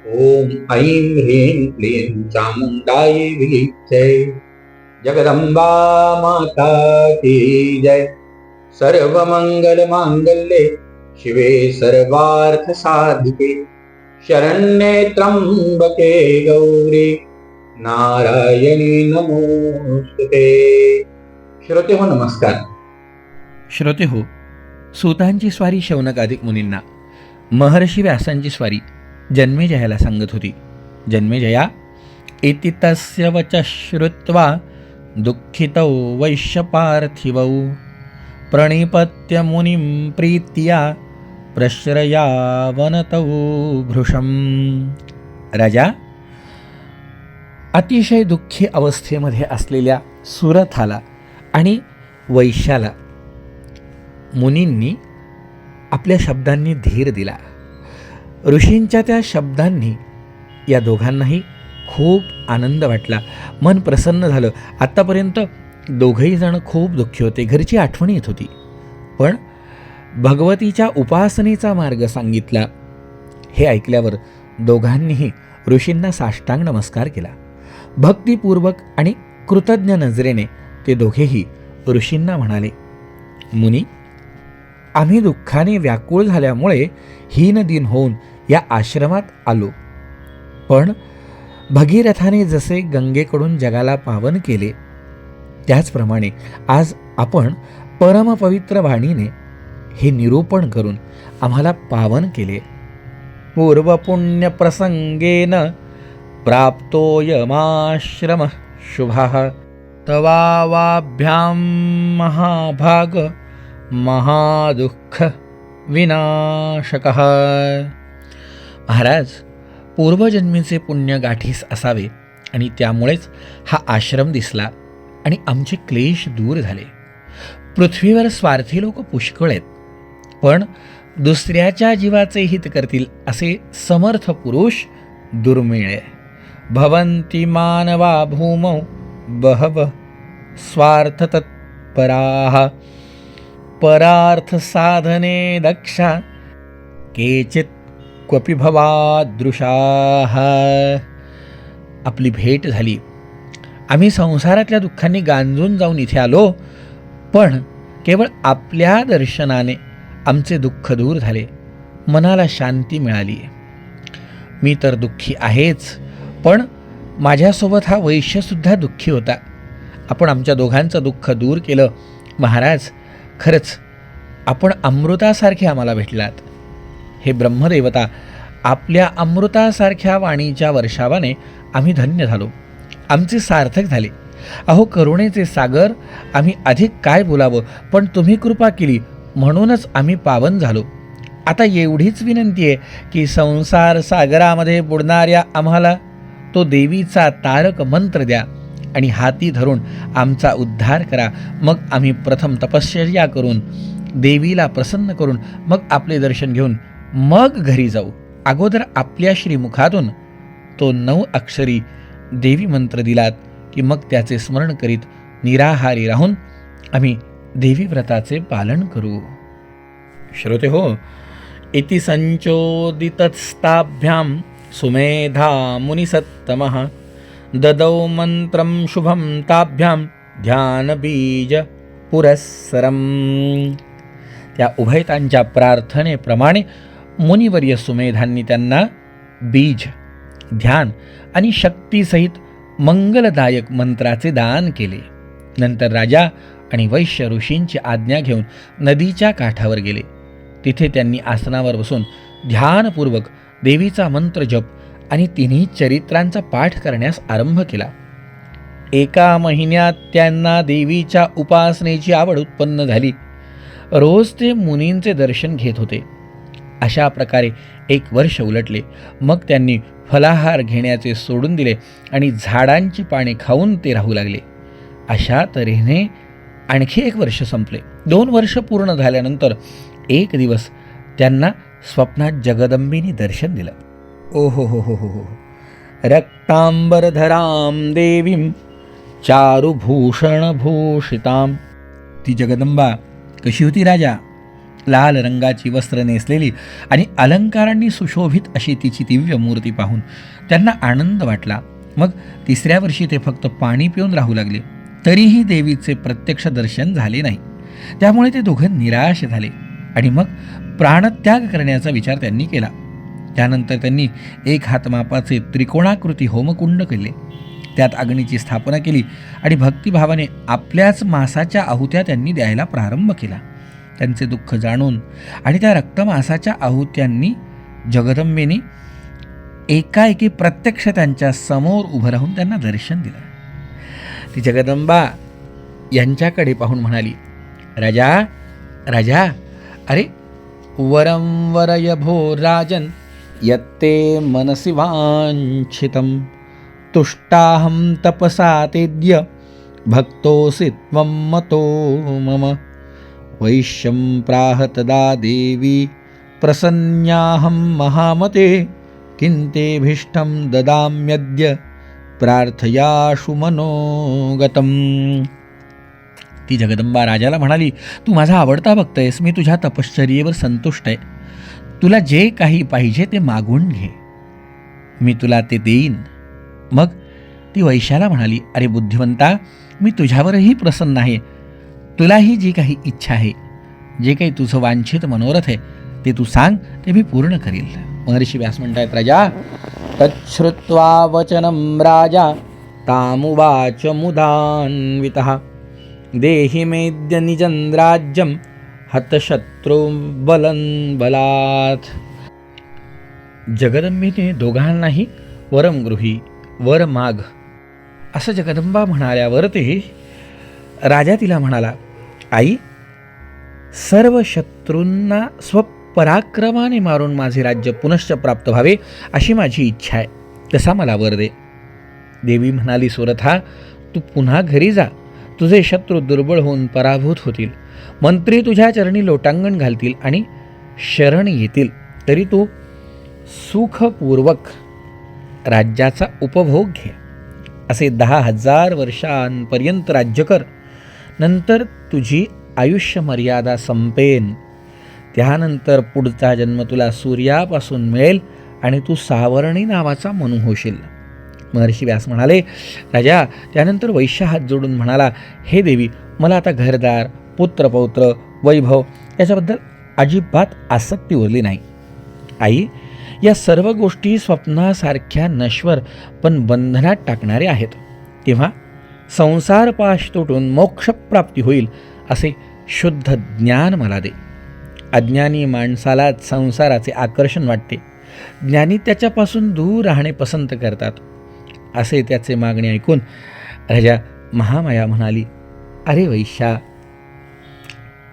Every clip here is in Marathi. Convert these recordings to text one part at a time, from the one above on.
ॐ ऐं ह्रीं क्लीं चामुण्डायै विलीक्षे जगदंबा माता की जय। सर्वमङ्गलमाङ्गल्ये शिवे सर्वार्थसाधिके। शरण्ये त्र्यम्बके गौरी नारायणी नमोस्तुते। श्रोते हो नमस्कार। श्रोते हो सूतांची स्वारी शौनकाधिक मुनींना महर्षी व्यासांची स्वारी जन्मेजयाला सांगत होती. जन्मेजया इति तस्य वच श्रुत्वा दुःखितौ वैश्यपार्थिवौ. प्रणिपत्य मुनिं प्रीत्या प्रश्रयावनतौ भृशं राजा अतिशय दुःखी अवस्थेमध्ये असलेल्या सुरथाला आणि वैश्याला मुनींनी आपल्या शब्दांनी धीर दिला. ऋषींच्या त्या शब्दांनी या दोघांनाही खूप आनंद वाटला. मन प्रसन्न झालं. आत्तापर्यंत दोघंही जण खूप दुःखी होते. घरची आठवण येत होती. पण भगवतीच्या उपासनेचा मार्ग सांगितला हे ऐकल्यावर दोघांनीही ऋषींना साष्टांग नमस्कार केला. भक्तिपूर्वक आणि कृतज्ञ नजरेने ते दोघेही ऋषींना म्हणाले मुनी आम्ही दुःखाने व्याकुळ झाल्यामुळे हीन दिन होऊन या आश्रमात आलो. पण भगीरथाने जसे गंगेकडून जगाला पावन केले त्याचप्रमाणे आज आपण परमपवित्र वाणीने हे निरूपण करून आम्हाला पावन केले. पूर्वपुण्यप्रसंगेन प्राप्तोयमाश्रम शुभः तवावाभ्यां महाभाग महादुःख विनाशकः. महाराज पूर्वजन्मीचे पुण्य गाठीस असावे आणि त्यामुळेच हा आश्रम दिसला आणि आमचे क्लेश दूर झाले. पृथ्वीवर स्वार्थी लोक पुष्कळ आहेत पण दुसऱ्याच्या जीवाचे हित करतील असे समर्थ पुरुष दुर्मिळ. आहे भवंती मानवा भूमौ बहव स्वार्थ तत्पराः परार्थ साधने दक्षा केचित क्वपि भवादृशाः। आपली भेट झाली. आम्ही संसारातल्या दुःखांनी गांजून जाऊन इथे आलो पण केवळ आपल्या दर्शनाने आमचे दुःख दूर झाले. मनाला शांती मिळाली. मी तर दुःखी आहेच पण माझ्यासोबत हा वैश्यसुद्धा दुःखी होता. आपण आमच्या दोघांचं दुःख दूर केलं. महाराज खरंच आपण अमृतासारखे आम्हाला भेटलात. हे ब्रह्मदेवता आपल्या अमृतासारख्या वाणीच्या वर्षावाने आम्ही धन्य झालो. आमचे सार्थक झाले. अहो करुणेचे सागर आम्ही अधिक काय बोलावं पण तुम्ही कृपा केली म्हणूनच आम्ही पावन झालो. आता एवढीच विनंती आहे की संसार सागरामध्ये बुडणाऱ्या आम्हाला तो देवीचा तारक मंत्र द्या. आणि हाती धरून आमचा उद्धार करा. मग आम्ही प्रथम तपश्चर्या करून देवीला प्रसन्न करून मग आपले दर्शन घेऊन मग घरी जाऊ. अगोदर आपल्या श्रीमुखातून तो नऊ अक्षरी देवी मंत्र दिलात की मग त्याचे स्मरण करीत निराहारी राहून आम्ही देवी व्रताचे पालन करू. श्रोते हो इति संचोदितस्ताभ्यां सुमेधा मुनिसत्तमः ददौ मन्त्रं शुभं ताभ्यां ध्यानबीज पुरस्सरम् त्या उभयतांच्या प्रार्थनेप्रमाणे मुनिवर्य सुमेधांनी त्यांना बीज ध्यान आणि शक्तीसहित मंगलदायक मंत्राचे दान केले. नंतर राजा आणि वैश्य ऋषींची आज्ञा घेऊन नदीच्या काठावर गेले. तिथे त्यांनी आसनावर बसून ध्यानपूर्वक देवीचा मंत्र जप आणि तिन्ही चरित्रांचा पाठ करण्यास आरंभ केला. एका महिन्यात त्यांना देवीच्या उपासनेची आवड उत्पन्न झाली. रोज ते मुनींचे दर्शन घेत होते. अशा प्रकारे एक वर्ष उलटले. मग त्यांनी फलाहार घेण्याचे सोडून दिले आणि झाडांची पाने खाऊन ते राहू लागले. अशा तऱ्हेने आणखी एक वर्ष संपले. दोन वर्ष पूर्ण झाल्यानंतर एक दिवस त्यांना स्वप्नात जगदंबीने दर्शन दिलं. ओ हो हो हो हो. हो रक्तांबरधरां देवीं चारुभूषणभूषितां ती जगदंबा कशी होती राजा? लाल रंगाची वस्त्र नेसलेली आणि अलंकारांनी सुशोभित अशी तिची दिव्य मूर्ती पाहून त्यांना आनंद वाटला. मग तिसऱ्या वर्षी ते फक्त पाणी पिऊन राहू लागले. तरीही देवीचे प्रत्यक्ष दर्शन झाले नाही. त्यामुळे ते दोघं निराश झाले आणि मग प्राणत्याग करण्याचा विचार त्यांनी केला. त्यानंतर त्यांनी एक हातमापाचे त्रिकोणाकृती होमकुंड केले. त्यात अग्नीची स्थापना केली आणि भक्तिभावाने आपल्याच मासाच्या आहुत्या त्यांनी द्यायला प्रारंभ केला. त्यांचे दुःख जाणून आणि त्या रक्तमासाच्या आहुत्यांनी जगदंबेने एकाएकी प्रत्यक्ष त्यांच्यासमोर उभं राहून त्यांना दर्शन दिलं. ती जगदंबा यांच्याकडे पाहून म्हणाली राजा राजा अरे वरम वरय भो राजन यत्ते मनसि वाञ्छितं। तुष्टाहं तपसा तेद्य भक्तोऽसि त्वं मतो मम। वैश्यं प्राह तदा देवी प्रसन्न्याहं महामते किन्तेभीष्टं ददाम्यद्य प्रार्थयाशु मनोगतम्। ती जगदंबा राजाला म्हणाली तू माझा आवडता भक्त आहेस मी तुझ्या तपश्चर्येवर संतुष्ट आहे. तुला जे काही पाहिजे ते मागून घे. मी तुला ते देईन. मग ती वैशाला म्हणाली अरे बुद्धिवंता मी तुझ्यावरही प्रसन्न आहे. तुलाही जी काही इच्छा आहे जे काही तुझं वांछित मनोरथ आहे ते तू सांग ते मी पूर्ण करील. महर्षी व्यास म्हणतायत राजा तच्छ्रुत्वा वचनम राजा तामुवाच मुदान्वितः. देहि मेद्य निजं राज्यं हतशत्रुबलन बलात। जगदंबेने दोघांनाही वरम गृही वर माग असं जगदंबा म्हणाल्यावर ते राजा तिला म्हणाला आई सर्व शत्रूंना स्वपराक्रमाने मारून माझे राज्य पुनश्च प्राप्त व्हावे अशी माझी इच्छा आहे तसा मला वर दे. देवी म्हणाली सुरथा तू पुन्हा घरी जा. तुझे शत्रू दुर्बळ होऊन पराभूत होतील. मंत्री तुझ्या चरणी लोटांगण घालतील आणि शरण येतील तरी तू सुखपूर्वक राज्याचा उपभोग घे. असे दहा हजार वर्षांपर्यंत राज्य कर. नंतर तुझी आयुष्य मर्यादा संपेन. त्यानंतर पुढचा जन्म तुला सूर्यापासून मिळेल आणि तू सावर्णी नावाचा मनु होशील. महर्षी व्यास म्हणाले राजा त्यानंतर वैश्य हात जोडून म्हणाला हे देवी मला आता घरदार पुत्र पौत्र वैभव याच्याबद्दल अजिबात आसक्ती उरली नाही. आई या सर्व गोष्टी स्वप्नासारख्या नश्वर पण बंधनात टाकणारे आहेत. तेव्हा संसार पाश तुटून मोक्षप्राप्ती होईल असे शुद्ध ज्ञान मला दे. अज्ञानी माणसाला संसाराचे आकर्षण वाटते. ज्ञानी त्याच्यापासून दूर राहणे पसंत करतात. असे त्याचे मागणे ऐकून राजा महामाया म्हणाली अरे वैश्या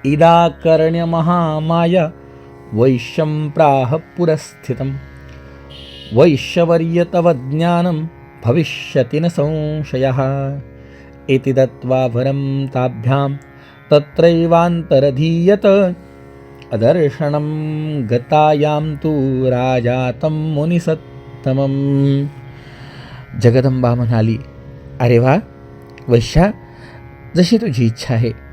इदाकर्ण्यमहामाया वैश्यं प्राह पुरस्थितं वैश्यवर्य तव ज्ञानं भविष्यति न संशयः। इति दत्त्वा वरं ताभ्यां तत्रैवान्तरधीयत। अदर्शनं गतायां तु राजा तं मुनिसत्तमं जगदंबा म्हणाली अरे वा वैश्या जशी तुझी इच्छा आहे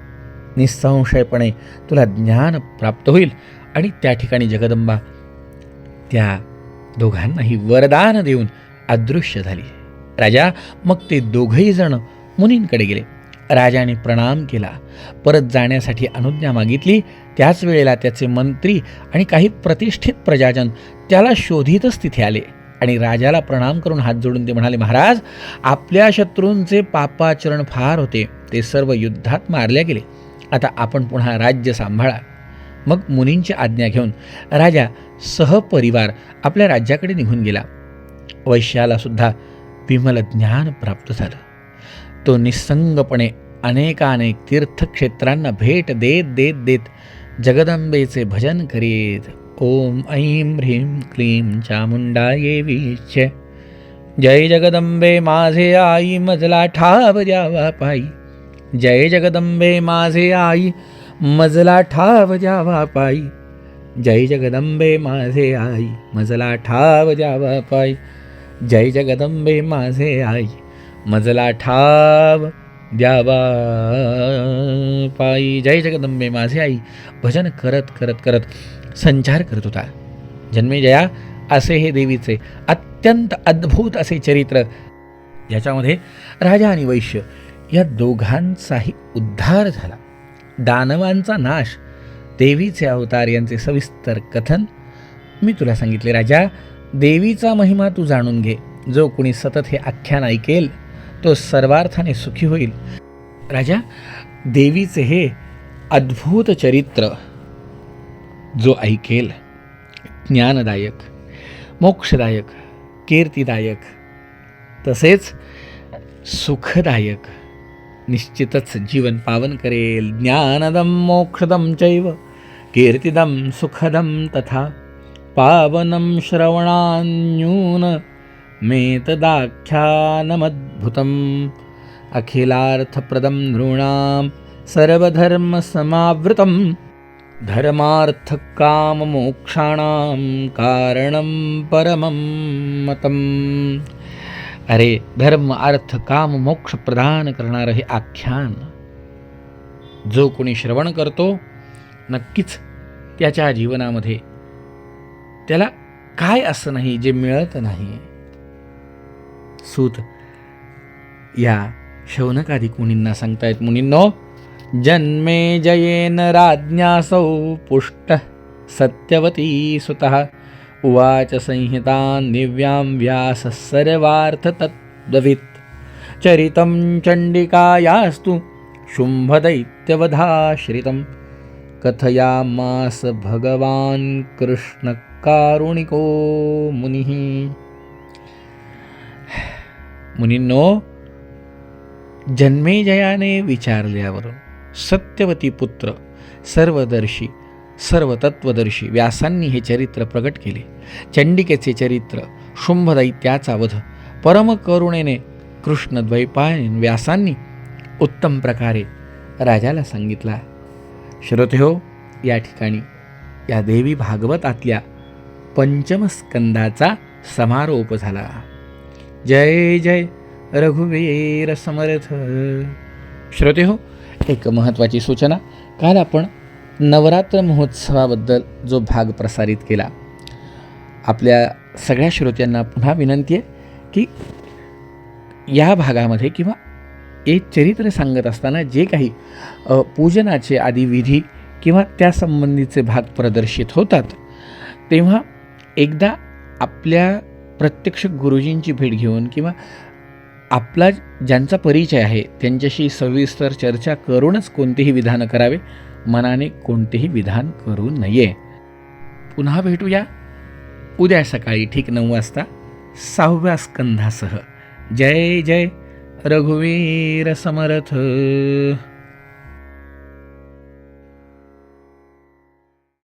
निसंशयपणे तुला ज्ञान प्राप्त होईल. आणि त्या ठिकाणी जगदंबा त्या दोघांनाही वरदान देऊन अदृश्य झाली. राजा मग ते दोघही जण मुनींकडे गेले. राजाने प्रणाम केला. परत जाण्यासाठी अनुज्ञा मागितली. त्याच वेळेला त्याचे मंत्री आणि काही प्रतिष्ठित प्रजाजन त्याला शोधितच तिथे आले. आणि राजाला प्रणाम करून हात जोडून ते म्हणाले महाराज आपल्या शत्रूंचे पापाचरण फार होते. ते सर्व युद्धात मारले गेले. आता आपण पुन्हा राज्य सांभाळा. मग मुनींची आज्ञा घेऊन राजा सहपरिवार आपल्या राज्याकडे निघून गेला. वैश्याला सुद्धा विमल ज्ञान प्राप्त झालं. तो निसंगपणे अनेकानेक तीर्थक्षेत्रांना भेट देत देत देत जगदंबेचे भजन करीत ओम ऐं ह्रीं क्लीं चामुंडाये विच जय जगदंबे माझे आई मजला ठाव द्यावा पायी। जय जगदंबे माझे आई मजला ठाव द्यावा पायी जय जगदंबे माझे आई मजला ठाव द्यावा पायी जय जगदंबे माझे आई मजला ठाव द्यावा पायी जय जगदंबे माझे आई भजन करत करत करत संचार करत होता. जन्मेजया असे हे देवीचे अत्यंत अद्भुत असे चरित्र. याच्यामध्ये राजा आणि वैश्य या दोघांचाही उद्धार झाला. दानवांचा नाश देवीचे अवतार यांचे सविस्तर कथन. मी तुला सांगितले राजा देवीचा महिमा तू जाणून घे. जो कुणी सतत हे आख्यान ऐकेल तो सर्वार्थाने सुखी होईल. राजा देवीचे हे अद्भुत चरित्र जो ऐकेल ज्ञानदायक मोक्षदायक कीर्तिदायक तसेच सुखदायक निश्चितच जीवन पावन करेल. ज्ञानदम मोक्षदम चैव. कीर्तिदम सुखदम तथा. पावनं श्रवणान्यून. मेतदाख्यानमद्भुतम्. अखिलार्थप्रदं नृणां सर्वधर्मसमावृतं धर्मार्थकाममोक्षाणां कारणं परमं मतम्. अरे धर्म अर्थ काम मोक्ष प्रदान करणारं हे आख्यान. जो कोणी श्रवण करतो नक्कीच त्याच्या जीवनामध्ये त्याला काय असं नाही जे मिळत नाही? सूत या शौनकादी मुनींना सांगतायत मुनींनो जन्मे जयेन राज्ञासौ पुष्ट सत्यवती सुतः उवाच संहितां दिव्यां व्यासः सर्वार्थतत्त्ववित् चरितं चण्डिकायास्तु शुम्भदैत्यवधाश्रितं कथयामास भगवान् कृष्णकारुणिको मुनिः। मुनींनो जन्मेजयाने विचारल्यावरून सत्यवती पुत्र सर्वदर्शी सर्व तत्वदर्शी व्यासांनी हे चरित्र प्रकट केले. चंडिकेचे चरित्र शुंभदैत्याचा वध परमकरुणेने कृष्ण द्वैपायन व्यासांनी उत्तम प्रकारे राजाला सांगितला. श्रोते हो या ठिकाणी या देवी भागवतातल्या पंचमस्कंदाचा समारोप झाला. जय जय रघुवीर समर्थ. श्रोते हो एक महत्त्वाची सूचना. काल आपण नवरात्र महोत्सवाबद्दल जो भाग प्रसारित केला आपल्या सगळ्या श्रोत्यांना पुन्हा विनंती आहे की या भागामध्ये किंवा एक चरित्र सांगत असताना जे काही पूजनाचे आदी विधी किंवा त्यासंबंधीचे भाग प्रदर्शित होतात तेव्हा एकदा आपल्या प्रत्यक्ष गुरुजींची भेट घेऊन किंवा आपला ज्यांचा परिचय आहे त्यांच्याशी सविस्तर चर्चा करूनच कोणतेही विधान करावे मनाने कोणतेही विधान करू नये. पुन्हा भेटूया. उद्या सकाळी ठीक नऊ वाजता सहाव्या स्कंधासह. जय जय. रघुवीर समर्थ.